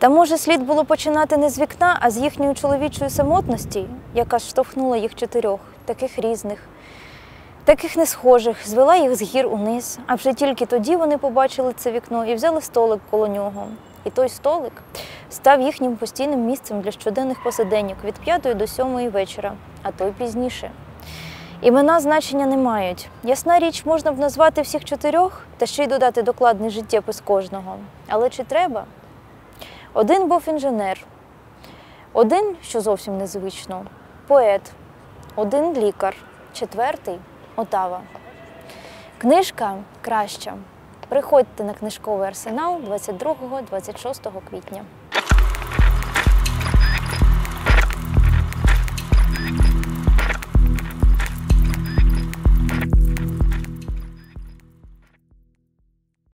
Та може слід було починати не з вікна, а з їхньої чоловічої самотності, яка штовхнула їх чотирьох, таких різних, таких не схожих, звела їх з гір униз. А вже тільки тоді вони побачили це вікно і взяли столик коло нього. І той столик став їхнім постійним місцем для щоденних посиденьок від п'ятої до сьомої вечора, а то й пізніше. Імена значення не мають. Ясна річ, можна б назвати всіх чотирьох та ще й додати докладний життєпис кожного. Але чи треба? Один був інженер, один, що зовсім незвично, поет, один лікар, четвертий Отава. Книжка краща. Приходьте на книжковий арсенал 22-26 квітня.